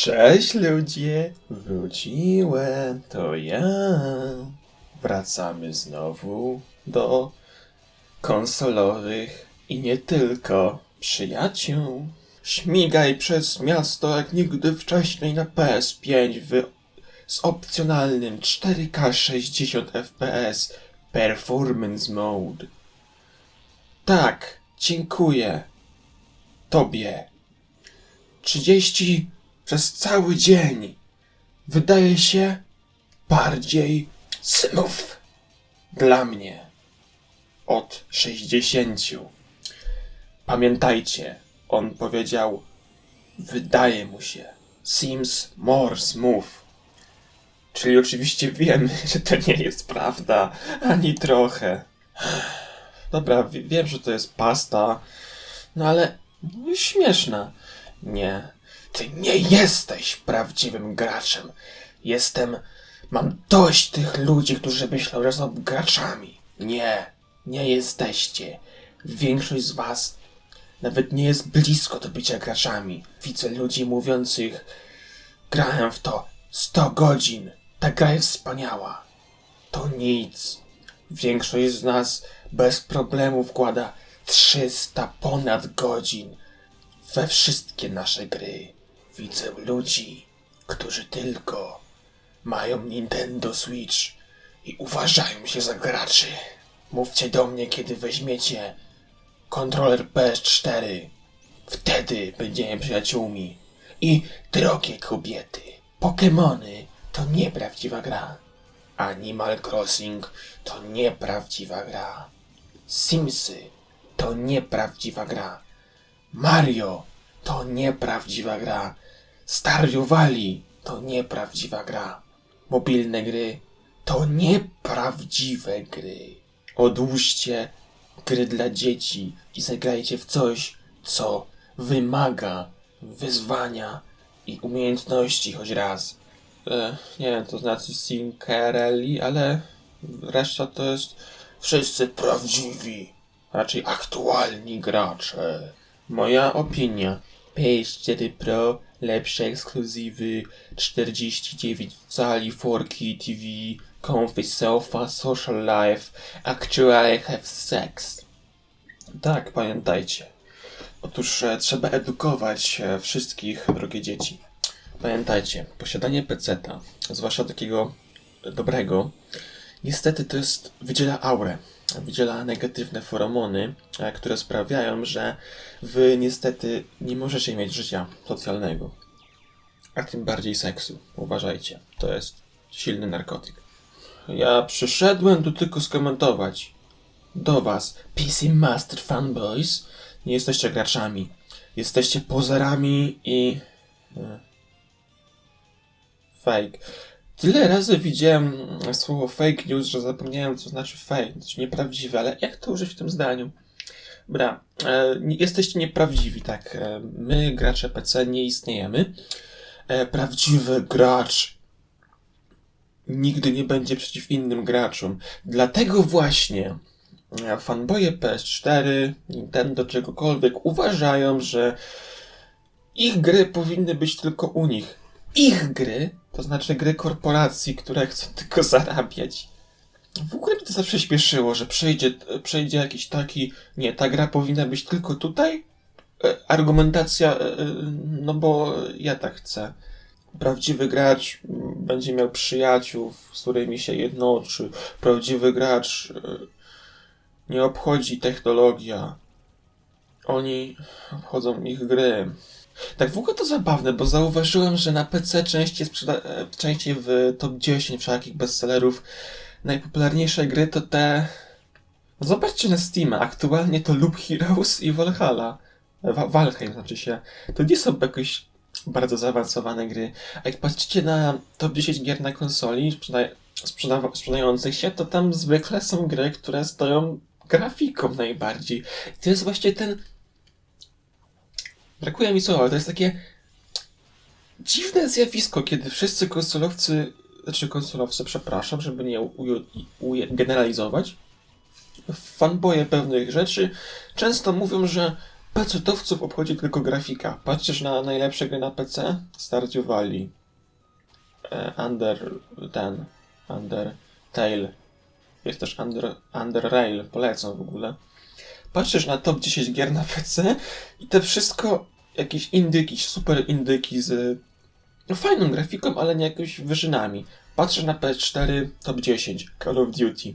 Cześć ludzie, wróciłem, to ja. Wracamy znowu do konsolowych i nie tylko przyjaciół. Śmigaj przez miasto jak nigdy wcześniej na PS5 w, z opcjonalnym 4K 60 FPS Performance Mode. Tak, dziękuję. Tobie. 30 przez cały dzień wydaje się bardziej smooth dla mnie od 60. Pamiętajcie, on powiedział, wydaje mu się, seems more smooth. Czyli oczywiście wiemy, że to nie jest prawda, ani trochę. Dobra, wi- wiem, że to jest pasta, no ale śmieszna. Nie, ty nie jesteś prawdziwym graczem. Jestem. Mam dość tych ludzi, którzy myślą, że są graczami. Nie, nie jesteście. Większość z was nawet nie jest blisko do bycia graczami. Widzę ludzi mówiących: Grałem w to 100 godzin. Ta gra jest wspaniała. To nic. Większość z nas bez problemu wkłada 300 ponad godzin we wszystkie nasze gry. Widzę ludzi, którzy tylko mają Nintendo Switch i uważają się za graczy. Mówcie do mnie, kiedy weźmiecie kontroler PS4. Wtedy będziemy przyjaciółmi. I drogie kobiety, Pokémony to nieprawdziwa gra. Animal Crossing to nieprawdziwa gra. Simsy to nieprawdziwa gra. Mario to nieprawdziwa gra. Valley to nieprawdziwa gra. Mobilne gry to nieprawdziwe gry. Odłóżcie gry dla dzieci i zagrajcie w coś, co wymaga wyzwania i umiejętności choć raz. E, nie wiem, to znaczy Sinkerelli, ale reszta to jest wszyscy prawdziwi, raczej aktualni gracze. Moja opinia. PS4 Pro, lepsze ekskluzywy, 49 cali 4K TV, comfy sofa, social life, actually have sex. Tak, pamiętajcie. Otóż e, trzeba edukować e, wszystkich, drogie dzieci. Pamiętajcie, posiadanie peceta, zwłaszcza takiego dobrego, niestety to jest, wydziela aurę, wydziela negatywne feromony, e, które sprawiają, że wy niestety nie możecie mieć życia socjalnego, a tym bardziej seksu. Uważajcie, to jest silny narkotyk. Ja przyszedłem tu tylko skomentować. Do was, PC Master Fanboys, nie jesteście graczami. Jesteście pozerami i... e, Fake. Tyle razy widziałem słowo fake news, że zapomniałem, co znaczy fake, znaczy nieprawdziwe, ale jak to użyć w tym zdaniu? Dobra, e, jesteście nieprawdziwi, tak. E, my, gracze PC, nie istniejemy. E, prawdziwy gracz nigdy nie będzie przeciw innym graczom. Dlatego właśnie e, fanboye PS4, Nintendo, czegokolwiek uważają, że ich gry powinny być tylko u nich. Ich gry, to znaczy gry korporacji, które chcą tylko zarabiać. W ogóle mnie to zawsze śmieszyło, że przejdzie, przejdzie jakiś taki, nie, ta gra powinna być tylko tutaj. E, Argumentacja, e, e, no bo ja tak chcę. Prawdziwy gracz mm, będzie miał przyjaciół, z którymi się jednoczy. Prawdziwy gracz nie obchodzi technologia. Oni obchodzą ich gry. Tak w ogóle to zabawne, bo zauważyłem, że na PC częściej, sprzeda- e, częściej w top 10 wszelakich bestsellerów najpopularniejsze gry to te... Zobaczcie na Steam, aktualnie to Loop Heroes i Valhalla. Wa- Valheim znaczy się. To nie są jakoś bardzo zaawansowane gry. A jak patrzycie na top 10 gier na konsoli sprzeda- sprzedawa- sprzedających się, to tam zwykle są gry, które stoją grafiką najbardziej. I to jest właśnie ten Brakuje mi słowa, ale to jest takie dziwne zjawisko, kiedy wszyscy konsolowcy, znaczy konsolowcy, przepraszam, żeby nie generalizować, fanboje pewnych rzeczy często mówią, że Pecetowców obchodzi tylko grafika. Patrzysz na najlepsze gry na PC? Stardew Valley. E, Under... ten... Under... Tail. Jest też Under... Under Rail. Polecam w ogóle. Patrzysz na top 10 gier na PC i to wszystko jakieś indyki, super indyki z no, fajną grafiką, ale nie jakimiś wyżynami. Patrzę na PS4 top 10, Call of Duty,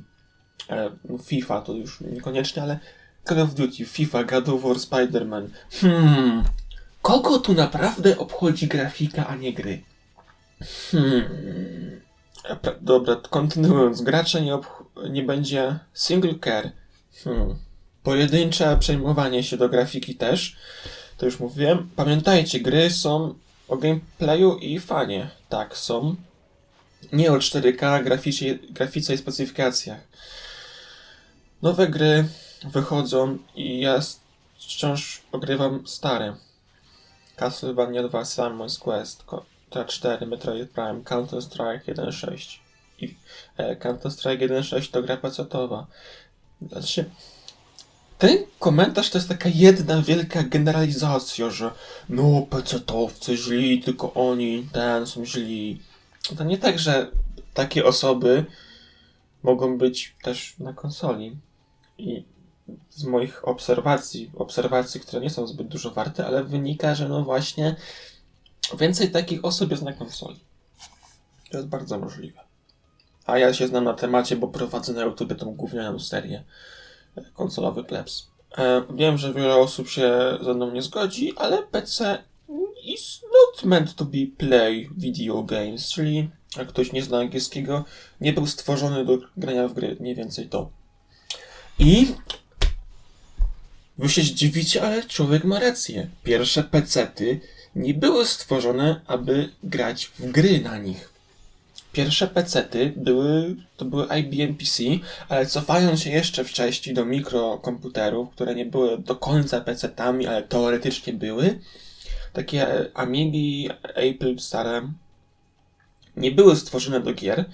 e, no FIFA to już niekoniecznie, ale Call of Duty, FIFA, God of War, Spider-Man. Hmm, kogo tu naprawdę obchodzi grafika, a nie gry? Hmm. E, Dobra, kontynuując, gracza nie, nie będzie single care. Hmm. Pojedyncze przejmowanie się do grafiki też, to już mówiłem. Pamiętajcie, gry są o gameplayu i fanie. Tak, są. Nie o 4K, grafice, grafice i specyfikacjach. Nowe gry wychodzą i ja wciąż ogrywam stare. Castlevania 2, Simon's Quest, Contra 4, Metroid Prime, Counter-Strike 1.6 i e, Counter-Strike 1.6 to gra pecetowa. Znaczy, ten komentarz to jest taka jedna wielka generalizacja, że no pecetowcy źli, tylko oni, ten są źli. To nie tak, że takie osoby mogą być też na konsoli. I z moich obserwacji, obserwacji, które nie są zbyt dużo warte, ale wynika, że no właśnie więcej takich osób jest na konsoli. To jest bardzo możliwe. A ja się znam na temacie, bo prowadzę na YouTube tą gównianą serię konsolowy plebs. E, wiem, że wiele osób się ze mną nie zgodzi, ale PC is not meant to be play video games, czyli jak ktoś nie zna angielskiego, nie był stworzony do grania w gry, mniej więcej to. I wy się zdziwicie, ale człowiek ma rację. Pierwsze pecety nie były stworzone, aby grać w gry na nich. Pierwsze pecety były, to były IBM PC, ale cofając się jeszcze wcześniej do mikrokomputerów, które nie były do końca pecetami, ale teoretycznie były, takie Amigi, Apple stare, nie były stworzone do gier,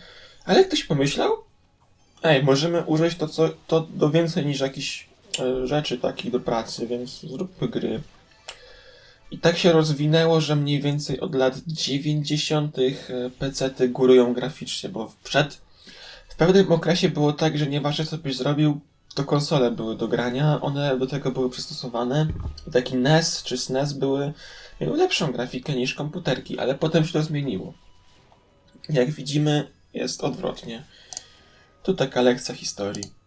ale ktoś pomyślał, ej, możemy użyć to, co, to do więcej niż jakichś e, rzeczy takich do pracy, więc zróbmy gry. I tak się rozwinęło, że mniej więcej od lat 90. PC-ty górują graficznie, bo przed, w pewnym okresie było tak, że nieważne co byś zrobił, to konsole były do grania, one do tego były przystosowane. Taki NES czy SNES były, miały lepszą grafikę niż komputerki, ale potem się to zmieniło. Jak widzimy, jest odwrotnie. Tu taka lekcja historii.